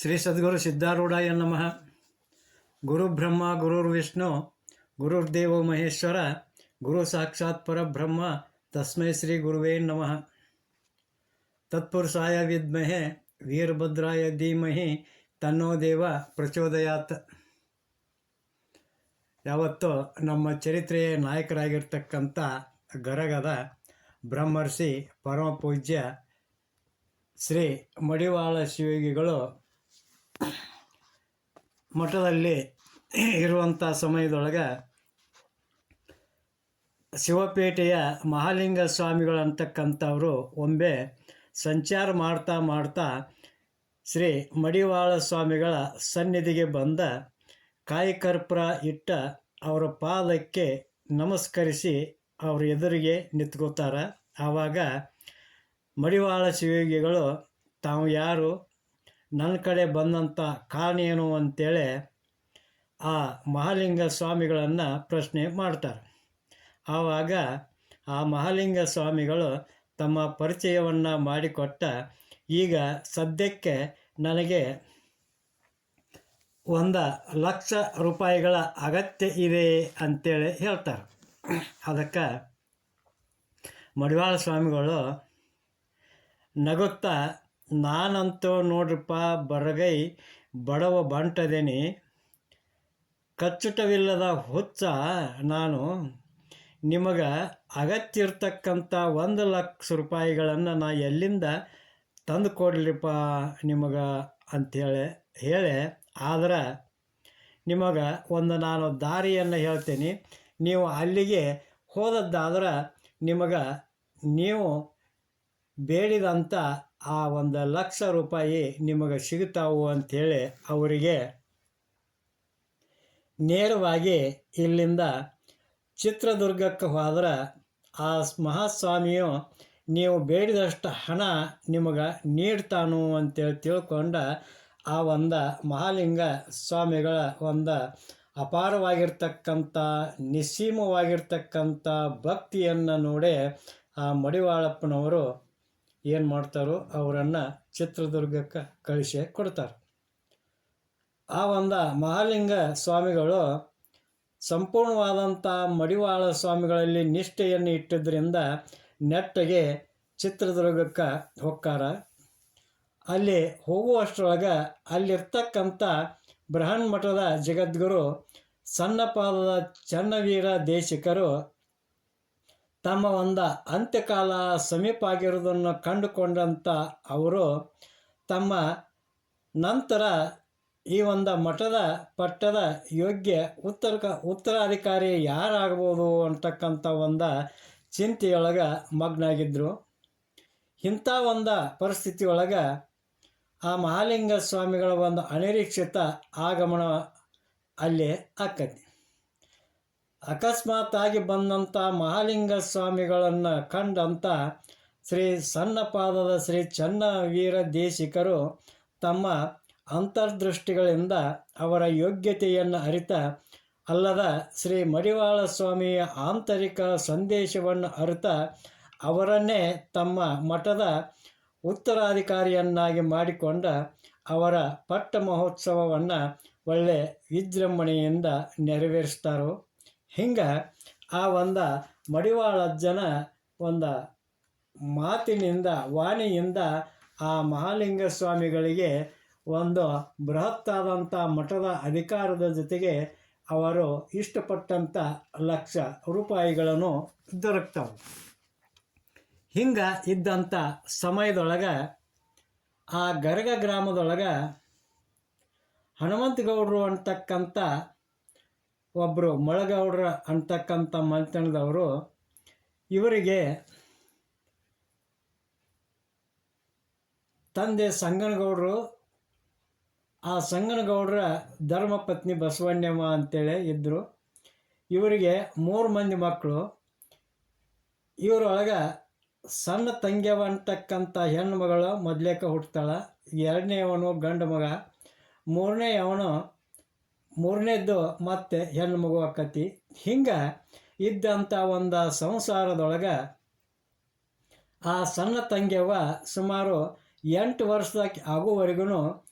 ಶ್ರೀ ಸದ್ಗುರು ಸಿದ್ಧಾರೂಢಾಯ ನಮಃ. ಗುರು ಬ್ರಹ್ಮ ಗುರುರ್ವಿಷ್ಣು ಗುರುರ್ದೇವೋ ಮಹೇಶ್ವರ, ಗುರು ಸಾಕ್ಷಾತ್ ಪರಬ್ರಹ್ಮ, ತಸ್ಮೈ ಶ್ರೀ ಗುರುವೇ ನಮಃ. ತತ್ಪುರುಷಾಯ ವಿದ್ಮಹೆ, ವೀರಭದ್ರಾಯ ಧೀಮಹಿ, ತನ್ನೋ ದೇವ ಪ್ರಚೋದಯಾತ್. ಯಾವತ್ತೋ ನಮ್ಮ ಚರಿತ್ರೆಯ ನಾಯಕರಾಗಿರ್ತಕ್ಕಂಥ ಗರಗದ ಬ್ರಹ್ಮರ್ಷಿ ಪರಮ ಪೂಜ್ಯ ಶ್ರೀ ಮಡಿವಾಳ ಶಿವಯೋಗಿಗಳು ಮಠದಲ್ಲಿ ಇರುವಂಥ ಸಮಯದೊಳಗೆ ಶಿವಪೇಟೆಯ ಮಹಾಲಿಂಗ ಸ್ವಾಮಿಗಳು ಅಂತಕ್ಕಂಥವರು ಒಮ್ಮೆ ಸಂಚಾರ ಮಾಡ್ತಾ ಮಾಡ್ತಾ ಶ್ರೀ ಮಡಿವಾಳ ಸ್ವಾಮಿಗಳ ಸನ್ನಿಧಿಗೆ ಬಂದ ಕಾಯಿಕರ್ಪುರ ಇಟ್ಟ ಅವರ ಪಾದಕ್ಕೆ ನಮಸ್ಕರಿಸಿ ಅವ್ರ ಎದುರಿಗೆ ನಿಂತ್ಕೋತಾರೆ. ಆವಾಗ ಮಡಿವಾಳ ಶಿವಯೋಗಿಗಳು ತಾವು ಯಾರು? ನನ್ನ ಕಡೆ ಬಂದಂಥ ಕಾರಣ ಏನು ಅಂತೇಳಿ ಆ ಮಹಾಲಿಂಗ ಸ್ವಾಮಿಗಳನ್ನು ಪ್ರಶ್ನೆ ಮಾಡ್ತಾರೆ. ಆವಾಗ ಆ ಮಹಾಲಿಂಗ ಸ್ವಾಮಿಗಳು ತಮ್ಮ ಪರಿಚಯವನ್ನು ಮಾಡಿಕೊಟ್ಟ ಈಗ ಸದ್ಯಕ್ಕೆ ನನಗೆ ಒಂದು ಲಕ್ಷ ರೂಪಾಯಿಗಳ ಅಗತ್ಯ ಇದೆ ಅಂತೇಳಿ ಹೇಳ್ತಾರೆ. ಅದಕ್ಕೆ ಮಡಿವಾಳ ಸ್ವಾಮಿಗಳು ನಗುತ್ತಾ ನಾನಂತೂ ನೋಡ್ರಪ್ಪ, ಬರಗೈ ಬಡವ ಬಂಟದೇನಿ. ಕಚ್ಚುಟವಿಲ್ಲದ ಹುಚ್ಚ ನಾನು. ನಿಮಗೆ ಅಗತ್ಯ ಇರ್ತಕ್ಕಂಥ ಒಂದು ಲಕ್ಷ ರೂಪಾಯಿಗಳನ್ನು ನಾ ಎಲ್ಲಿಂದ ತಂದು ಕೊಡ್ಲಿಪ್ಪ ನಿಮಗೆ ಅಂಥೇಳಿ ಹೇಳಿ. ಆದ್ರೆ ನಿಮಗೆ ಒಂದು ನಾನು ದಾರಿಯನ್ನು ಹೇಳ್ತೀನಿ. ನೀವು ಅಲ್ಲಿಗೆ ಹೋದದ್ದಾದ್ರೆ ನಿಮಗೆ ನೀವು ಬೇಡಿದಂಥ ಆ ಒಂದು ಲಕ್ಷ ರೂಪಾಯಿ ನಿಮಗೆ ಸಿಗುತ್ತಾವು ಅಂಥೇಳಿ ಅವರಿಗೆ ನೇರವಾಗಿ ಇಲ್ಲಿಂದ ಚಿತ್ರದುರ್ಗಕ್ಕೆ ಹೋದ್ರೆ ಆ ಮಹಾಸ್ವಾಮಿಯು ನೀವು ಬೇಡಿದಷ್ಟು ಹಣ ನಿಮಗೆ ನೀಡ್ತಾನು ಅಂತೇಳಿ ತಿಳ್ಕೊಂಡ ಆ ಒಂದು ಮಹಾಲಿಂಗ ಸ್ವಾಮಿಗಳ ಒಂದು ಅಪಾರವಾಗಿರ್ತಕ್ಕಂಥ ನಿಸ್ಸೀಮವಾಗಿರ್ತಕ್ಕಂಥ ಭಕ್ತಿಯನ್ನು ನೋಡಿ ಆ ಮಡಿವಾಳಪ್ಪನವರು ಏನು ಮಾಡ್ತಾರೋ ಅವರನ್ನು ಚಿತ್ರದುರ್ಗಕ್ಕೆ ಕಳಿಸಿ ಕೊಡ್ತಾರೆ. ಆ ಒಂದು ಮಹಾಲಿಂಗ ಸ್ವಾಮಿಗಳು ಸಂಪೂರ್ಣವಾದಂಥ ಮಡಿವಾಳ ಸ್ವಾಮಿಗಳಲ್ಲಿ ನಿಷ್ಠೆಯನ್ನು ಇಟ್ಟಿದ್ದರಿಂದ ನೆಟ್ಟಗೆ ಚಿತ್ರದುರ್ಗಕ್ಕೆ ಹೋಗ್ತಾರ ಅಲ್ಲಿ ಹೋಗುವಷ್ಟರೊಳಗೆ ಅಲ್ಲಿರ್ತಕ್ಕಂಥ ಬೃಹನ್ ಮಠದ ಜಗದ್ಗುರು ಸಣ್ಣಪಾದದ ಚನ್ನವೀರ ದೇಶಿಕರು ತಮ್ಮ ಒಂದು ಅಂತ್ಯಕಾಲ ಸಮೀಪ ಆಗಿರೋದನ್ನು ಕಂಡುಕೊಂಡಂಥ ಅವರು ತಮ್ಮ ನಂತರ ಈ ಒಂದು ಮಠದ ಪಟ್ಟದ ಯೋಗ್ಯ ಉತ್ತರ ಉತ್ತರಾಧಿಕಾರಿ ಯಾರಾಗ್ಬೋದು ಅಂತಕ್ಕಂಥ ಒಂದು ಚಿಂತೆಯೊಳಗೆ ಮಗ್ನಾಗಿದ್ದರು ಇಂಥ ಒಂದು ಪರಿಸ್ಥಿತಿಯೊಳಗೆ ಆ ಮಹಾಲಿಂಗ ಸ್ವಾಮಿಗಳ ಒಂದು ಅನಿರೀಕ್ಷಿತ ಆಗಮನ ಅಲ್ಲಿ ಆಕತಿ. ಅಕಸ್ಮಾತಾಗಿ ಬಂದಂಥ ಮಹಾಲಿಂಗ ಸ್ವಾಮಿಗಳನ್ನು ಕಂಡಂಥ ಶ್ರೀ ಸಣ್ಣಪಾದದ ಶ್ರೀ ಚನ್ನವೀರ ದೇಶಿಕರು ತಮ್ಮ ಅಂತರ್ದೃಷ್ಟಿಗಳಿಂದ ಅವರ ಯೋಗ್ಯತೆಯನ್ನು ಅರಿತ ಅಲ್ಲದ ಶ್ರೀ ಮಡಿವಾಳ ಸ್ವಾಮಿಯ ಆಂತರಿಕ ಸಂದೇಶವನ್ನು ಅರಿತ ಅವರನ್ನೇ ತಮ್ಮ ಮಠದ ಉತ್ತರಾಧಿಕಾರಿಯನ್ನಾಗಿ ಮಾಡಿಕೊಂಡ ಅವರ ಪಟ್ಟ ಮಹೋತ್ಸವವನ್ನು ಒಳ್ಳೆ ವಿಜೃಂಭಣೆಯಿಂದ ನೆರವೇರಿಸ್ತಾರೋ. ಹಿಂಗೆ ಆ ಒಂದು ಮಡಿವಾಳಜ್ಜನ ಒಂದು ಮಾತಿನಿಂದ, ವಾಣಿಯಿಂದ ಆ ಮಹಾಲಿಂಗ ಸ್ವಾಮಿಗಳಿಗೆ ಒಂದು ಬೃಹತ್ತಾದಂಥ ಮಠದ ಅಧಿಕಾರದ ಜೊತೆಗೆ ಅವರು ಇಷ್ಟಪಟ್ಟಂಥ ಲಕ್ಷ ರೂಪಾಯಿಗಳನ್ನು ದೊರಕ್ತವೆ. ಹಿಂಗೆ ಇದ್ದಂಥ ಸಮಯದೊಳಗೆ ಆ ಗರಗ ಗ್ರಾಮದೊಳಗೆ ಹನುಮಂತಗೌಡರು ಅಂತಕ್ಕಂಥ ಒಬ್ಬರು ಮೊಳಗೌಡ್ರ ಅಂತಕ್ಕಂಥ ಮನೆತನದವರು ಇವರಿಗೆ ತಂದೆ ಸಂಗನಗೌಡರು, ಆ ಸಂಗನಗೌಡರ ಧರ್ಮಪತ್ನಿ ಬಸವಣ್ಣಮ್ಮ ಅಂತೇಳಿ ಇದ್ದರು ಇವರಿಗೆ ಮೂರು ಮಂದಿ ಮಕ್ಕಳು. ಇವರೊಳಗೆ ಸಣ್ಣ ತಂಗ್ಯವ ಅಂತಕ್ಕಂಥ ಹೆಣ್ಣು ಮಗಳು ಮೊದಲೇಕ ಹುಟ್ಟುತ್ತಾಳೆ ಎರಡನೇವನು ಗಂಡು ಮಗ, ಮೂರನೇ ಅವನು ಮೂರನೇದ್ದು, ಮತ್ತೆ ಹೆಣ್ಣು ಮಗು ಆಕತಿ ಹಿಂಗೆ ಇದ್ದಂಥ ಒಂದು ಸಂಸಾರದೊಳಗೆ ಆ ಸಣ್ಣ ತಂಗಿಯವ್ವ ಸುಮಾರು ಎಂಟು ವರ್ಷದ ಆಗುವವರೆಗೂ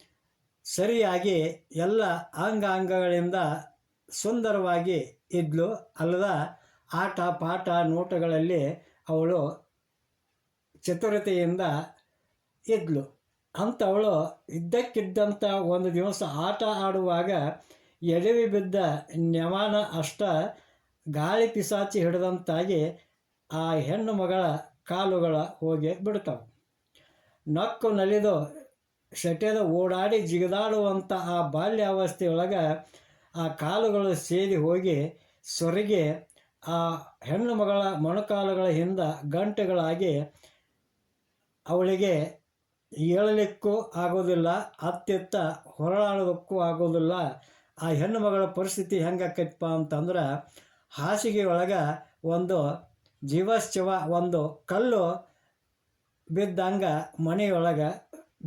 ಸರಿಯಾಗಿ ಎಲ್ಲ ಅಂಗಾಂಗಗಳಿಂದ ಸುಂದರವಾಗಿ ಇದ್ಲು. ಅಲ್ಲದ ಆಟ, ಪಾಠ, ನೋಟಗಳಲ್ಲಿ ಅವಳು ಚತುರತೆಯಿಂದ ಇದ್ಲು. ಅಂಥವಳು ಇದ್ದಕ್ಕಿದ್ದಂಥ ಒಂದು ದಿವಸ ಆಟ ಆಡುವಾಗ ಎಡವಿ ಬಿದ್ದ ನೆವಾನ ಅಷ್ಟ ಗಾಳಿ ಪಿಸಾಚಿ ಹಿಡಿದಂತಾಗಿ ಆ ಹೆಣ್ಣು ಮಗಳ ಕಾಲುಗಳ ಹೋಗಿ ಬಿಡ್ತಾವೆ. ನಕ್ಕು ನಲಿದು ಶಟೆದ ಓಡಾಡಿ ಜಿಗಿದಾಡುವಂಥ ಆ ಬಾಲ್ಯಾವಸ್ಥೆಯೊಳಗೆ ಆ ಕಾಲುಗಳು ಸೇದಿ ಹೋಗಿ ಸೊರಗಿ ಆ ಹೆಣ್ಣು ಮಗಳ ಮೊಣಕಾಲುಗಳ ಹಿಂದ ಗಂಟೆಗಳಾಗಿ ಅವಳಿಗೆ ಏಳಲಿಕ್ಕೂ ಆಗೋದಿಲ್ಲ ಅತ್ಯತ್ತ ಹೊರಳಾಡೋದಕ್ಕೂ ಆಗೋದಿಲ್ಲ ಆ ಹೆಣ್ಣು ಮಗಳ ಪರಿಸ್ಥಿತಿ ಹೆಂಗಾಕೈತಪ್ಪ ಅಂತಂದ್ರೆ ಹಾಸಿಗೆ ಒಳಗೆ ಒಂದು ಜೀವಶ್ಚವ, ಒಂದು ಕಲ್ಲು ಬಿದ್ದಂಗೆ ಮನೆಯೊಳಗೆ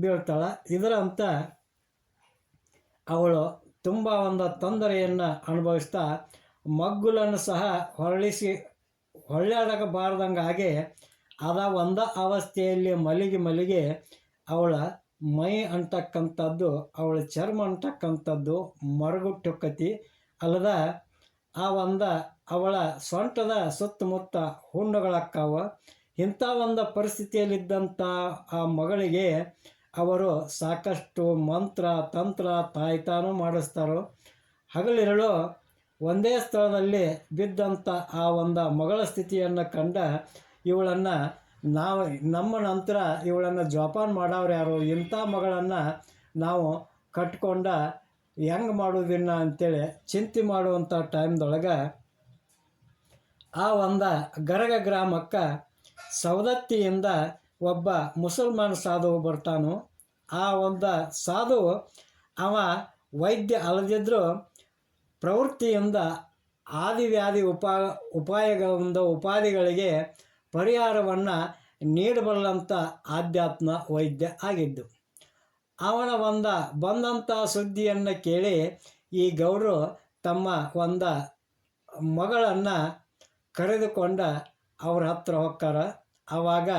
ಬೀಳ್ತಾಳೆ. ಇದರಂತ ಅವಳು ತುಂಬ ಒಂದು ತೊಂದರೆಯನ್ನು ಅನುಭವಿಸ್ತಾ ಮಗ್ಗುಲನ್ನು ಸಹ ಹೊರಳಿಸಿ ಹೊಳ್ಳಾಡಬಾರ್ದಂಗಾಗಿ ಅದ ಒಂದ ಅವಸ್ಥೆಯಲ್ಲಿ ಮಲಗಿ ಮಲಗಿ ಅವಳ ಮೈ ಅಂತಕ್ಕಂಥದ್ದು, ಅವಳ ಚರ್ಮ ಅಂತಕ್ಕಂಥದ್ದು ಮರಗುಟ್ಟೊಕ್ಕತಿ ಅಲ್ಲದ ಆ ಒಂದ ಅವಳ ಸೊಂಟದ ಸುತ್ತಮುತ್ತ ಹುಣ್ಣುಗಳಕ್ಕಾವ. ಇಂಥ ಒಂದು ಪರಿಸ್ಥಿತಿಯಲ್ಲಿದ್ದಂಥ ಆ ಮಗಳಿಗೆ ಅವರು ಸಾಕಷ್ಟು ಮಂತ್ರ, ತಂತ್ರ, ತಾಯ್ತಾನು ಮಾಡಿಸ್ತಾರೋ. ಹಗಲಿರಳು ಒಂದೇ ಸ್ಥಳದಲ್ಲಿ ಬಿದ್ದಂಥ ಆ ಒಂದು ಮಗಳ ಸ್ಥಿತಿಯನ್ನು ಕಂಡ ಇವಳನ್ನು ನಾವು ನಮ್ಮ ನಂತರ ಇವಳನ್ನು ಜೋಪಾನ ಮಾಡೋರು ಯಾರು, ಇಂಥ ಮಗಳನ್ನು ನಾವು ಕಟ್ಕೊಂಡ ಹೆಂಗೆ ಮಾಡೋದಿನ್ನ ಅಂತೇಳಿ ಚಿಂತೆ ಮಾಡುವಂಥ ಟೈಮ್ದೊಳಗೆ ಆ ಒಂದು ಗರಗ ಗ್ರಾಮಕ್ಕೆ ಸವದತ್ತಿಯಿಂದ ಒಬ್ಬ ಮುಸಲ್ಮಾನ್ ಸಾಧು ಬರ್ತಾನು. ಆ ಒಂದು ಸಾಧು ಅವ ವೈದ್ಯ ಅಲ್ಲದಿದ್ದರೂ ಪ್ರವೃತ್ತಿಯಿಂದ ಆದಿವ್ಯಾಧಿ ಉಪಾ, ಉಪಾಯಗಳಿಂದ ಉಪಾಧಿಗಳಿಗೆ ಪರಿಹಾರವನ್ನು ನೀಡಬಲ್ಲಂಥ ಆಧ್ಯಾತ್ಮ ವೈದ್ಯ ಆಗಿದ್ದು, ಅವನ ಒಂದ ಬಂದಂಥ ಸುದ್ದಿಯನ್ನು ಕೇಳಿ ಈ ಗೌರು ತಮ್ಮ ಒಂದ ಮಗಳನ್ನು ಕರೆದುಕೊಂಡ ಅವ್ರ ಹತ್ರ ಹೋಗ್ತಾರ. ಆವಾಗ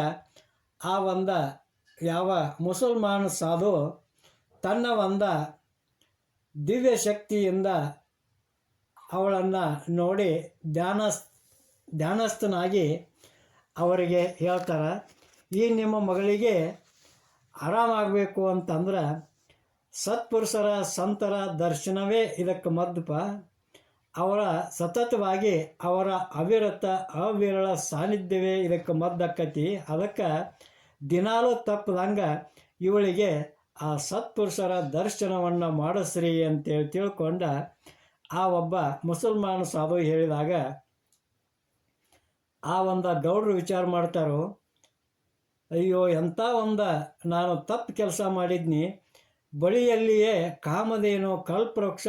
ಆ ಒಂದ ಯಾವ ಮುಸಲ್ಮಾನ ಸಾಧು ತನ್ನ ಒಂದ ದಿವ್ಯ ಶಕ್ತಿಯಿಂದ ಅವಳನ್ನು ನೋಡಿ ಧ್ಯಾನ ಧ್ಯಾನಸ್ಥನಾಗಿ ಅವರಿಗೆ ಹೇಳ್ತಾರೆ, ಈ ನಿಮ್ಮ ಮಗಳಿಗೆ ಆರಾಮಾಗಬೇಕು ಅಂತಂದ್ರೆ ಸತ್ಪುರುಷರ ಸಂತರ ದರ್ಶನವೇ ಇದಕ್ಕೆ ಮದ್ದುಪ ಅವರ ಸತತವಾಗಿ ಅವರ ಅವಿರತ ಅವಿರಳ ಸಾನ್ನಿಧ್ಯವೇ ಇದಕ್ಕೆ ಮದ್ದಕ್ಕತಿ. ಅದಕ್ಕೆ ದಿನಾಲೂ ತಪ್ಪದಂಗೆ ಇವಳಿಗೆ ಆ ಸತ್ಪುರುಷರ ದರ್ಶನವನ್ನು ಮಾಡಿಸ್ರಿ ಅಂತೇಳಿ ತಿಳ್ಕೊಂಡ ಆ ಒಬ್ಬ ಮುಸಲ್ಮಾನ ಸಾಧು ಹೇಳಿದಾಗ ಆ ಒಂದು ಗೌಡ್ರು ವಿಚಾರ ಮಾಡ್ತಾರೋ, ಅಯ್ಯೋ ಎಂಥ ಒಂದು, ನಾನು ತಪ್ಪು ಕೆಲಸ ಮಾಡಿದ್ನಿ, ಬಳಿಯಲ್ಲಿಯೇ ಕಾಮಧೇನು ಕಲ್ಪವೃಕ್ಷ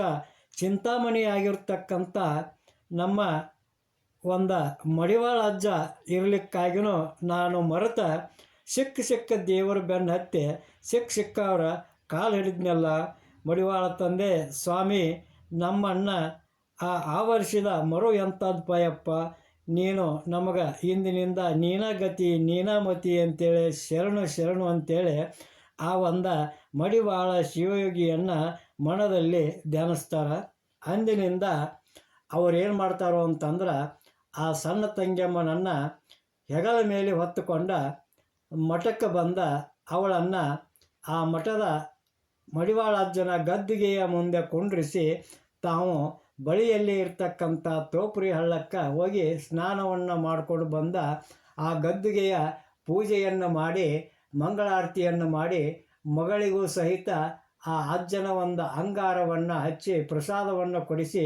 ಚಿಂತಾಮಣಿ ಆಗಿರ್ತಕ್ಕಂಥ ನಮ್ಮ ಒಂದು ಮಡಿವಾಳ ಅಜ್ಜ ಇರಲಿಕ್ಕಾಗಿನೂ ನಾನು ಮರೆತ ಸಿಕ್ಕ ಸಿಕ್ಕ ದೇವರ ಬೆನ್ನ ಹತ್ತಿ ಸಿಕ್ಕ ಅವರ ಕಾಲು ಹಿಡಿದ್ನಲ್ಲ, ಮಡಿವಾಳ ತಂದೆ, ಸ್ವಾಮಿ, ನಮ್ಮಣ್ಣ, ಆ ಆವರಿಸಿದ ಮರು ಎಂಥದ್ದು ಪಯಪ್ಪ ನೀನು ನಮಗೆ ಇಂದಿನಿಂದ ನೀನಾಗತಿ, ನೀನಾಮತಿ ನೀನ ಮತಿ ಅಂತೇಳಿ, ಶರಣು ಶರಣು ಅಂತೇಳಿ ಆ ಒಂದ ಮಡಿವಾಳ ಶಿವಯೋಗಿಯನ್ನು ಮನದಲ್ಲಿ ಧ್ಯಾನಿಸ್ತಾರೆ. ಅಂದಿನಿಂದ ಏನು ಮಾಡ್ತಾರೋ ಅಂತಂದ್ರೆ ಆ ಸಣ್ಣ ತಂಗಿಯಮ್ಮನನ್ನು ಹೆಗಲ ಮೇಲೆ ಹೊತ್ತುಕೊಂಡ ಮಠಕ್ಕೆ ಬಂದ ಅವಳನ್ನು ಆ ಮಠದ ಮಡಿವಾಳಜ್ಜನ ಗದ್ದಿಗೆಯ ಮುಂದೆ ಕುಂಡ್ರಿಸಿ ತಾವು ಬಳಿಯಲ್ಲಿ ಇರ್ತಕ್ಕಂಥ ತೋಪುರಿ ಹಳ್ಳಕ್ಕೆ ಹೋಗಿ ಸ್ನಾನವನ್ನು ಮಾಡಿಕೊಂಡು ಬಂದ ಆ ಗದ್ದುಗೆಯ ಪೂಜೆಯನ್ನು ಮಾಡಿ, ಮಂಗಳಾರತಿಯನ್ನು ಮಾಡಿ ಮಗಳಿಗೂ ಸಹಿತ ಆ ಅಜ್ಜನ ಒಂದು ಅಂಗಾರವನ್ನು ಹಚ್ಚಿ ಪ್ರಸಾದವನ್ನು ಕೊಡಿಸಿ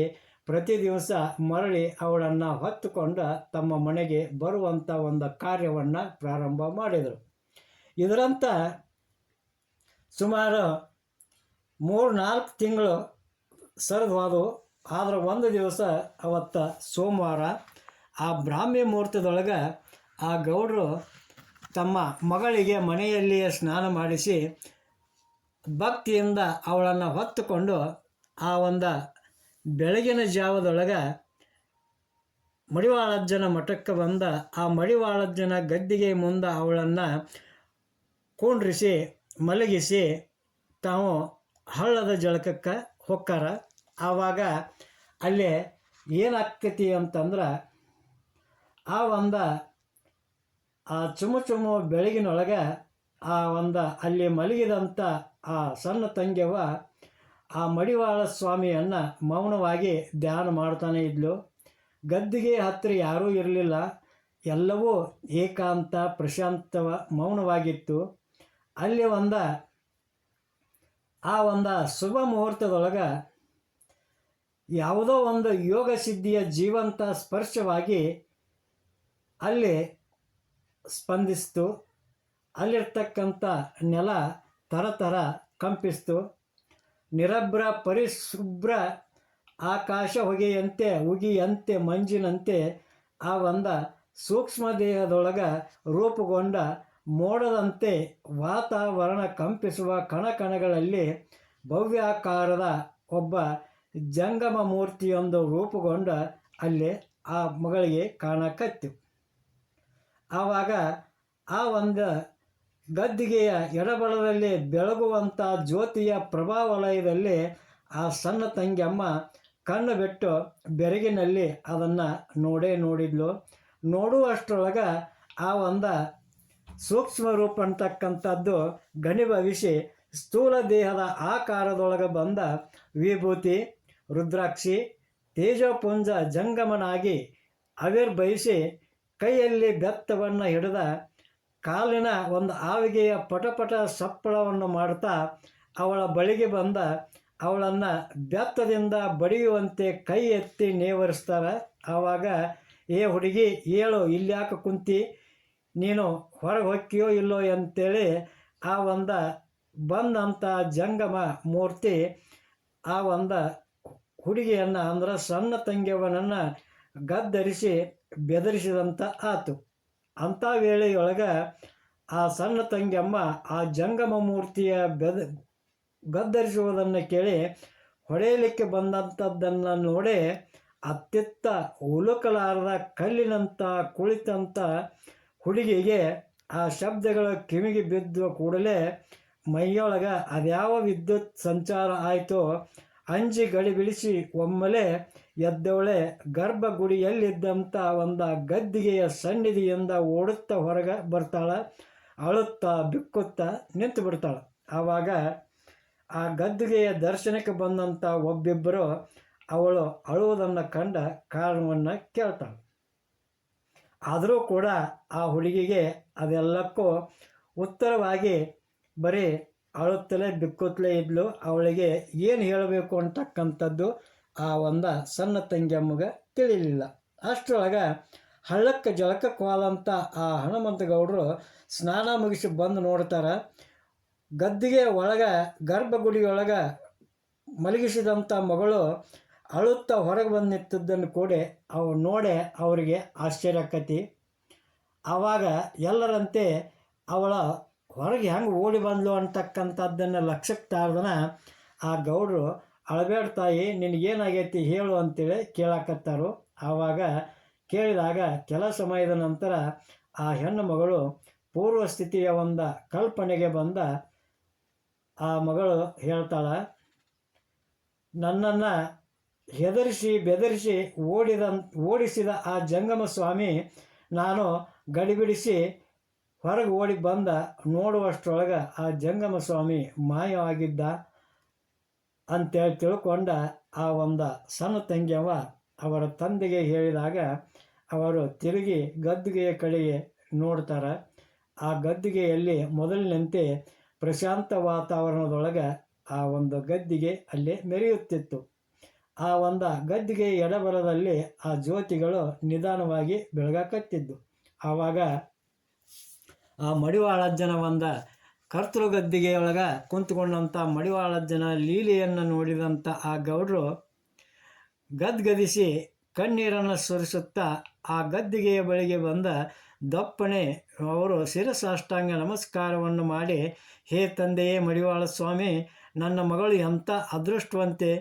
ಪ್ರತಿ ದಿವಸ ಮರಳಿ ಅವಳನ್ನು ಹೊತ್ತುಕೊಂಡು ತಮ್ಮ ಮನೆಗೆ ಬರುವಂಥ ಒಂದು ಕಾರ್ಯವನ್ನು ಪ್ರಾರಂಭ ಮಾಡಿದರು. ಇದರಂತ ಸುಮಾರು ಮೂರು ನಾಲ್ಕು ತಿಂಗಳು ಸರಿದು ಆದ್ರೆ ಒಂದು ದಿವಸ ಅವತ್ತ ಸೋಮವಾರ ಆ ಬ್ರಾಹ್ಮಿ ಮುಹೂರ್ತದೊಳಗೆ ಆ ಗೌಡರು ತಮ್ಮ ಮಗಳಿಗೆ ಮನೆಯಲ್ಲಿಯೇ ಸ್ನಾನ ಮಾಡಿಸಿ ಭಕ್ತಿಯಿಂದ ಅವಳನ್ನು ಹೊತ್ತುಕೊಂಡು ಆ ಒಂದು ಬೆಳಗಿನ ಜಾವದೊಳಗೆ ಮಡಿವಾಳಜ್ಜನ ಮಠಕ್ಕೆ ಬಂದ ಆ ಮಡಿವಾಳಜ್ಜನ ಗದ್ದಿಗೆ ಮುಂದೆ ಅವಳನ್ನು ಕುಂಡ್ರಿಸಿ ಮಲಗಿಸಿ ತಾವು ಹಳ್ಳದ ಜಳಕಕ್ಕೆ ಹೊಕ್ಕಾರ. ಆವಾಗ ಅಲ್ಲೇ ಏನಾಗ್ತೈತಿ ಅಂತಂದ್ರೆ ಆ ಒಂದು, ಆ ಚುಮು ಚುಮು ಬೆಳಗಿನೊಳಗೆ ಆ ಒಂದು ಅಲ್ಲಿ ಮಲಗಿದಂಥ ಆ ಸಣ್ಣ ತಂಗ್ಯವ ಆ ಮಡಿವಾಳ ಸ್ವಾಮಿಯನ್ನು ಮೌನವಾಗಿ ಧ್ಯಾನ ಮಾಡ್ತಾನೆ ಇದ್ಲು. ಗದ್ದಿಗೆ ಹತ್ತಿರ ಯಾರೂ ಇರಲಿಲ್ಲ. ಎಲ್ಲವೂ ಏಕಾಂತ, ಪ್ರಶಾಂತವ, ಮೌನವಾಗಿತ್ತು. ಅಲ್ಲಿ ಒಂದ, ಆ ಒಂದು ಶುಭ ಮುಹೂರ್ತದೊಳಗೆ ಯಾವುದೋ ಒಂದು ಯೋಗ ಸಿದ್ಧಿಯ ಜೀವಂತ ಸ್ಪರ್ಶವಾಗಿ ಅಲ್ಲಿ ಸ್ಪಂದಿಸ್ತು. ಅಲ್ಲಿರ್ತಕ್ಕಂಥ ನೆಲ ಥರ ಥರ ಕಂಪಿಸ್ತು. ನಿರಭ್ರ ಪರಿಶುಭ್ರ ಆಕಾಶ ಹೊಗೆಯಂತೆ, ಉಗಿಯಂತೆ, ಮಂಜಿನಂತೆ ಆ ಒಂದು ಸೂಕ್ಷ್ಮ ದೇಹದೊಳಗೆ ರೂಪುಗೊಂಡ ಮೋಡದಂತೆ ವಾತಾವರಣ ಕಂಪಿಸುವ ಕಣಕಣಗಳಲ್ಲಿ ಭವ್ಯಾಕಾರದ ಒಬ್ಬ ಜಂಗಮ ಮೂರ್ತಿಯೊಂದು ರೂಪುಗೊಂಡ ಅಲ್ಲಿ ಆ ಮಗಳಿಗೆ ಕಾಣಕತ್ತು. ಆವಾಗ ಆ ಒಂದು ಗದ್ದಿಗೆಯ ಎಡಬಲದಲ್ಲಿ ಬೆಳಗುವಂಥ ಜ್ಯೋತಿಯ ಪ್ರಭಾವಲಯದಲ್ಲಿ ಆ ಸಣ್ಣ ತಂಗಿಯಮ್ಮ ಕಣ್ಣು ಬಿಟ್ಟು ಬೆರಗಿನಲ್ಲಿ ಅದನ್ನು ನೋಡೇ ನೋಡಿದ್ಲು. ನೋಡುವಷ್ಟರೊಳಗೆ ಆ ಒಂದು ಸೂಕ್ಷ್ಮ ರೂಪ ಅಂತಕ್ಕಂಥದ್ದು ಗಣಿಭವಿಸಿ ಸ್ಥೂಲ ದೇಹದ ಆಕಾರದೊಳಗೆ ಬಂದ ವಿಭೂತಿ ರುದ್ರಾಕ್ಷಿ ತೇಜಪುಂಜ ಜಂಗಮನಾಗಿ ಆವಿರ್ಭವಿಸಿ ಕೈಯಲ್ಲಿ ಬೆತ್ತವನ್ನು ಹಿಡಿದ ಕಾಲಿನ ಒಂದು ಆವಿಗೆಯ ಪಟಪಟ ಸಪ್ಪಳವನ್ನು ಮಾಡ್ತಾ ಅವಳ ಬಳಿಗೆ ಬಂದ ಅವಳನ್ನು ಬೆತ್ತದಿಂದ ಬಡಿಯುವಂತೆ ಕೈ ಎತ್ತಿ ನೇವರಿಸ್ತಾರೆ. ಆವಾಗ, ಏ ಹುಡುಗಿ, ಏಳು, ಇಲ್ಯಾಕೆ ಕುಂತಿ? ನೀನು ಹೊರಗೆ ಹೊಕ್ಕಿಯೋ ಇಲ್ಲೋ? ಅಂತೇಳಿ ಆ ಒಂದು ಬಂದಂಥ ಜಂಗಮ ಮೂರ್ತಿ ಆ ಒಂದು ಹುಡುಗಿಯನ್ನು ಅಂದ್ರೆ ಸಣ್ಣ ತಂಗಿಯವನನ್ನು ಗದ್ದರಿಸಿ ಬೆದರಿಸಿದಂಥ ಆತು. ಅಂಥ ವೇಳೆಯೊಳಗೆ ಆ ಸಣ್ಣ ತಂಗಿಯಮ್ಮ ಆ ಜಂಗಮ ಮೂರ್ತಿಯ ಬೆದ, ಗದ್ದರಿಸುವುದನ್ನು ಕೇಳಿ ಹೊಡೆಯಲಿಕ್ಕೆ ಬಂದಂಥದ್ದನ್ನು ನೋಡಿ ಅತ್ಯತ್ತ ಉಲುಕಲಾರದ ಕಲ್ಲಿನಂಥ ಕುಳಿತಂಥ ಹುಡುಗಿಗೆ ಆ ಶಬ್ದಗಳು ಕಿವಿಗೆ ಬಿದ್ದ ಕೂಡಲೇ ಮೈಯೊಳಗೆ ಅದ್ಯಾವ ವಿದ್ಯುತ್ ಸಂಚಾರ ಆಯಿತೋ ಅಂಜಿ ಗಡಿ ಬಿಡಿಸಿ ಒಮ್ಮೆಲೆ ಎದ್ದವಳೆ ಗರ್ಭಗುಡಿಯಲ್ಲಿದ್ದಂಥ ಒಂದು ಗದ್ದಿಗೆಯ ಸನ್ನಿಧಿಯಿಂದ ಓಡುತ್ತಾ ಹೊರಗೆ ಬರ್ತಾಳೆ, ಅಳುತ್ತಾ ಬಿಕ್ಕುತ್ತಾ ನಿಂತು ಬಿಡ್ತಾಳೆ. ಆವಾಗ ಆ ಗದ್ದುಗೆಯ ದರ್ಶನಕ್ಕೆ ಬಂದಂಥ ಒಬ್ಬಿಬ್ಬರು ಅವಳು ಅಳುವುದನ್ನು ಕಂಡ ಕಾರಣವನ್ನು ಕೇಳ್ತಾಳೆ. ಆದರೂ ಕೂಡ ಆ ಹುಡುಗಿಗೆ ಅದೆಲ್ಲಕ್ಕೂ ಉತ್ತರವಾಗಿ ಬರೀ ಅಳುತ್ತಲೇ ಬಿಕ್ಕುತ್ತಲೇ ಇದ್ಲು. ಅವಳಿಗೆ ಏನು ಹೇಳಬೇಕು ಅಂತಕ್ಕಂಥದ್ದು ಆ ಒಂದು ಸಣ್ಣ ತಂಗಿಯಮ್ಮಗೆ ತಿಳಿಲಿಲ್ಲ. ಅಷ್ಟರೊಳಗೆ ಹಳ್ಳಕ್ಕೆ ಜಳಕ ಹೋದಂಥ ಆ ಹನುಮಂತ ಗೌಡರು ಸ್ನಾನ ಮುಗಿಸಿ ಬಂದು ನೋಡ್ತಾರೆ. ಗದ್ದಿಗೆ ಒಳಗೆ, ಗರ್ಭಗುಡಿಯೊಳಗೆ ಮಲಗಿಸಿದಂಥ ಮಗಳು ಅಳುತ್ತಾ ಹೊರಗೆ ಬಂದು ನಿಂತಿದ್ದನ್ನು ಕೂಡಿ ಅವು ನೋಡೆ ಅವರಿಗೆ ಆಶ್ಚರ್ಯ ಆಕತಿ. ಆವಾಗ ಎಲ್ಲರಂತೆ ಅವಳ ಹೊರಗೆ ಹೆಂಗೆ ಓಡಿ ಬಂದ್ಲು ಅಂತಕ್ಕಂಥದ್ದನ್ನು ಲಕ್ಷಕ್ಕೆ ತಾರ್ದನ ಆ ಗೌಡರು ಅಳಬೇಡ ತಾಯಿ ನಿನಗೇನಾಗೈತಿ ಹೇಳು ಅಂತೇಳಿ ಕೇಳಾಕತ್ತಾರು. ಆವಾಗ ಕೇಳಿದಾಗ ಕೆಲ ಸಮಯದ ನಂತರ ಆ ಹೆಣ್ಣು ಮಗಳು ಪೂರ್ವ ಸ್ಥಿತಿಯ ಒಂದು ಕಲ್ಪನೆಗೆ ಬಂದ ಆ ಮಗಳು ಹೇಳ್ತಾಳೆ, ನನ್ನನ್ನು ಹೆದರಿಸಿ ಬೆದರಿಸಿ ಓಡಿದ, ಓಡಿಸಿದ ಆ ಜಂಗಮ ಸ್ವಾಮಿ ನಾನು ಗಡಿಬಿಡಿಸಿ ಹೊರಗೆ ಓಡಿ ಬಂದ ನೋಡುವಷ್ಟರೊಳಗೆ ಆ ಜಂಗಮ ಸ್ವಾಮಿ ಮಾಯವಾಗಿದ್ದ ಅಂತೇಳಿ ತಿಳ್ಕೊಂಡ ಆ ಒಂದು ಸಣ್ಣ ತಂಗಿಯವ ಅವರ ತಂದೆಗೆ ಹೇಳಿದಾಗ ಅವರು ತಿರುಗಿ ಗದ್ದಿಗೆಯ ಕಡೆಗೆ ನೋಡ್ತಾರೆ. ಆ ಗದ್ದಿಗೆಯಲ್ಲಿ ಮೊದಲಿನಂತೆ ಪ್ರಶಾಂತ ವಾತಾವರಣದೊಳಗೆ ಆ ಒಂದು ಗದ್ದಿಗೆ ಅಲ್ಲಿ ಮೆರೆಯುತ್ತಿತ್ತು. ಆ ಒಂದು ಗದ್ದಿಗೆ ಎಡಬಲದಲ್ಲಿ ಆ ಜ್ಯೋತಿಗಳು ನಿಧಾನವಾಗಿ ಬೆಳಗಾಕತ್ತಿದ್ದು. ಆವಾಗ ಆ ಮಡಿವಾಳಜ್ಜನ ಬಂದ ಕರ್ತೃ ಗದ್ದಿಗೆಯೊಳಗೆ ಕುಂತ್ಕೊಂಡಂಥ ಮಡಿವಾಳಜ್ಜನ ಲೀಲೆಯನ್ನು ನೋಡಿದಂಥ ಆ ಗೌಡರು ಗದ್ಗದಿಸಿ ಕಣ್ಣೀರನ್ನು ಸುರಿಸುತ್ತಾ ಆ ಗದ್ದಿಗೆಯ ಬಳಿಗೆ ಬಂದ ದಪ್ಪಣೆ ಅವರು ಶಿರಸಾಷ್ಟಾಂಗ ನಮಸ್ಕಾರವನ್ನು ಮಾಡಿ, ಹೇ ತಂದೆಯೇ ಮಡಿವಾಳ ಸ್ವಾಮಿ, ನನ್ನ ಮಗಳು ಎಂಥ ಅದೃಷ್ಟವಂತೆ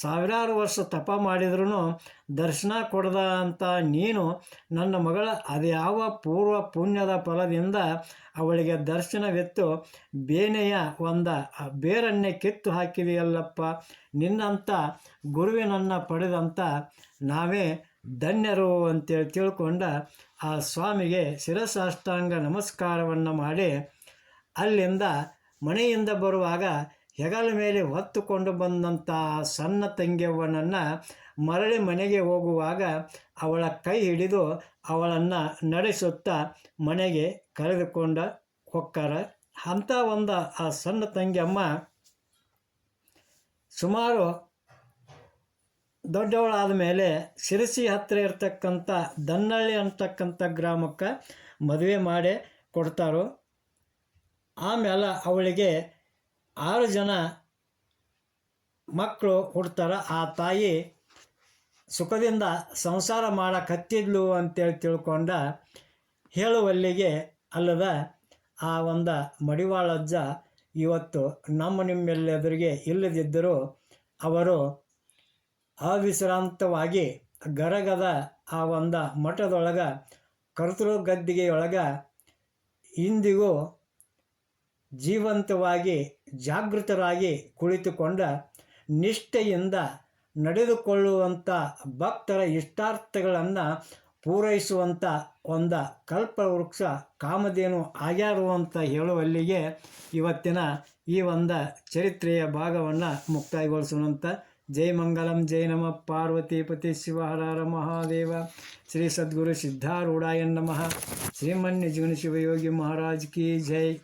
ಸಾವಿರಾರು ವರ್ಷ ತಪ ಮಾಡಿದ್ರೂ ದರ್ಶನ ಕೊಡದ ಅಂತ ನೀನು ನನ್ನ ಮಗಳ ಅದ್ಯಾವ ಪೂರ್ವ ಪುಣ್ಯದ ಫಲದಿಂದ ಅವಳಿಗೆ ದರ್ಶನವಿತ್ತು, ಬೇನೆಯ ಒಂದ ಬೇರನ್ನೇ ಕಿತ್ತು ಹಾಕಿದೆಯಲ್ಲಪ್ಪ ನಿನ್ನಂಥ ಗುರುವಿನನ್ನು ಪಡೆದಂಥ ನಾವೇ ಧನ್ಯರು ಅಂತೇಳಿ ತಿಳ್ಕೊಂಡ ಆ ಸ್ವಾಮಿಗೆ ಶಿರಸಾಷ್ಟಾಂಗ ನಮಸ್ಕಾರವನ್ನು ಮಾಡಿ ಅಲ್ಲಿಂದ ಮನೆಯಿಂದ ಬರುವಾಗ ಹೆಗಲ ಮೇಲೆ ಹೊತ್ತುಕೊಂಡು ಬಂದಂಥ ಸಣ್ಣ ತಂಗಿಯವ್ವನನ್ನು ಮರಳಿ ಮನೆಗೆ ಹೋಗುವಾಗ ಅವಳ ಕೈ ಹಿಡಿದು ಅವಳನ್ನು ನಡೆಸುತ್ತಾ ಮನೆಗೆ ಕರೆದುಕೊಂಡ ಹೊಕ್ಕಾರ ಅಂಥ ಒಂದು ಆ ಸಣ್ಣ ತಂಗಿಯಮ್ಮ, ಸುಮಾರು ದೊಡ್ಡವಳಾದ ಮೇಲೆ ಶಿರಸಿ ಹತ್ತಿರ ಇರ್ತಕ್ಕಂಥ ದನ್ನಳ್ಳಿ ಅಂತಕ್ಕಂಥ ಗ್ರಾಮಕ್ಕೆ ಮದುವೆ ಮಾಡಿ ಕೊಡ್ತಾರೋ. ಆಮೇಲೆ ಅವಳಿಗೆ ಆರು ಜನ ಮಕ್ಕಳು ಹುಡ್ತಾರ, ಆ ತಾಯಿ ಸುಖದಿಂದ ಸಂಸಾರ ಮಾಡಕತ್ತಿದ್ಲು ಅಂತೇಳಿ ತಿಳ್ಕೊಂಡ ಹೇಳುವಲ್ಲಿಗೆ ಅಲ್ಲದ ಆ ಒಂದು ಮಡಿವಾಳಜ್ಜ ಇವತ್ತು ನಮ್ಮ ನಿಮ್ಮೆಲ್ಲೆದುರಿಗೆ ಇಲ್ಲದಿದ್ದರೂ ಅವರು ಅವಿಶ್ರಾಂತವಾಗಿ ಗರಗದ ಆ ಒಂದು ಮಠದೊಳಗೆ ಕರ್ತೃ ಗದ್ದಿಗೆಯೊಳಗೆ ಇಂದಿಗೂ ಜೀವಂತವಾಗಿ ಜಾಗೃತರಾಗಿ ಕುಳಿತುಕೊಂಡ ನಿಷ್ಠೆಯಿಂದ ನಡೆದುಕೊಳ್ಳುವಂಥ ಭಕ್ತರ ಇಷ್ಟಾರ್ಥಗಳನ್ನು ಪೂರೈಸುವಂಥ ಒಂದ ಕಲ್ಪವೃಕ್ಷ ಕಾಮಧೇನು ಆಗ್ಯಾರು ಅಂತ ಹೇಳುವಲ್ಲಿಗೆ ಇವತ್ತಿನ ಈ ಒಂದು ಚರಿತ್ರೆಯ ಭಾಗವನ್ನು ಮುಕ್ತಾಯಗೊಳಿಸುವಂಥ ಜೈ ಮಂಗಲಂ, ಜೈ ನಮ ಪಾರ್ವತಿಪತಿ ಶಿವಹರ ಮಹಾದೇವ, ಶ್ರೀ ಸದ್ಗುರು ಸಿದ್ಧಾರೂಢಾಯ ನಮಃ. ಶ್ರೀಮನ್ಯ ಜೀವನ ಶಿವಯೋಗಿ ಮಹಾರಾಜ್ ಕಿ ಜೈ.